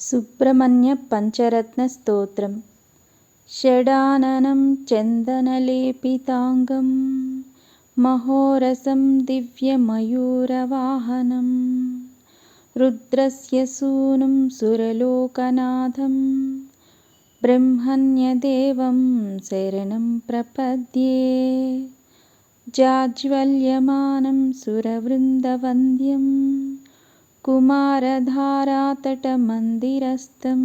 సుబ్రహ్మణ్య పంచరత్న స్తోత్రం. షడాననం చందనలేపితాంగం. మహోరసం దివ్యమయూరవాహనం. రుద్రస్య సూనుం సురలోకనాథం. బ్రహ్మణ్యదేవం శరణం ప్రపద్యే. జాజ్వల్యమానం సురవృందవంద్యం. कुमारधारातटमन्दिरस्थं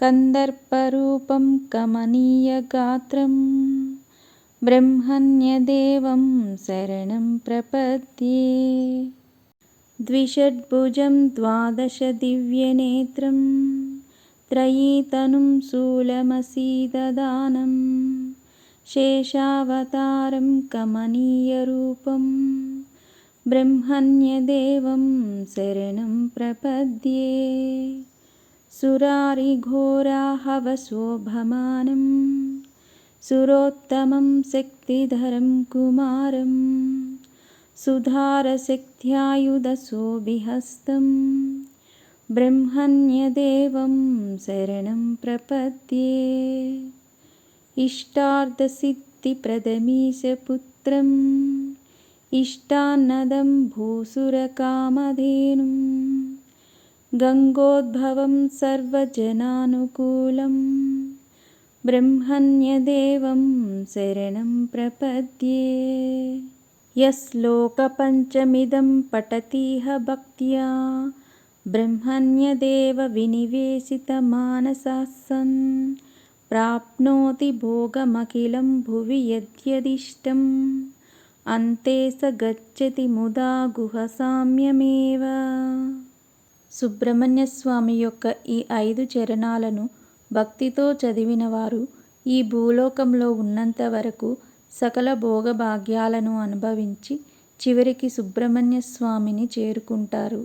कन्दर्परूपं कमनीयगात्रं ब्रह्मण्यदेवं शरणं प्रपद्ये। द्विषड्भुजं द्वादशदिव्यनेत्रं त्रयीतनुं शूलमसीददानं शेषावतारं कमनीयरूपम् ब्रह्मण्यदेवं शरणं प्रपद्ये। सुरारिघोराहवशोभमानं सुरोत्तमं शक्तिधरं कुमारं सुधारशक्त्यायुधशोभिहस्तं ब्रह्मण्यदेवं शरणं प्रपद्ये। इष्टार्धसिद्धिप्रदमीशपुत्रम् इष्टान्नदं भूसुरकामधेनुं गङ्गोद्भवं सर्वजनानुकूलं ब्रह्मण्यदेवं शरणं प्रपद्ये। यश्लोकपञ्चमिदं पठतीह भक्त्या ब्रह्मण्यदेवविनिवेशितमानसः सन् प्राप्नोति भोगमखिलं भुवि यद्यदिष्टम् అంతే స గచ్చతి ముదా గుహసామ్యమేవ సుబ్రహ్మణ్య స్వామి యొక్క ఈ ఐదు చరణాలను భక్తితో చదివిన వారు ఈ భూలోకంలో ఉన్నంత వరకు సకల భోగభాగ్యాలను అనుభవించి చివరికి సుబ్రహ్మణ్య స్వామిని చేరుకుంటారు.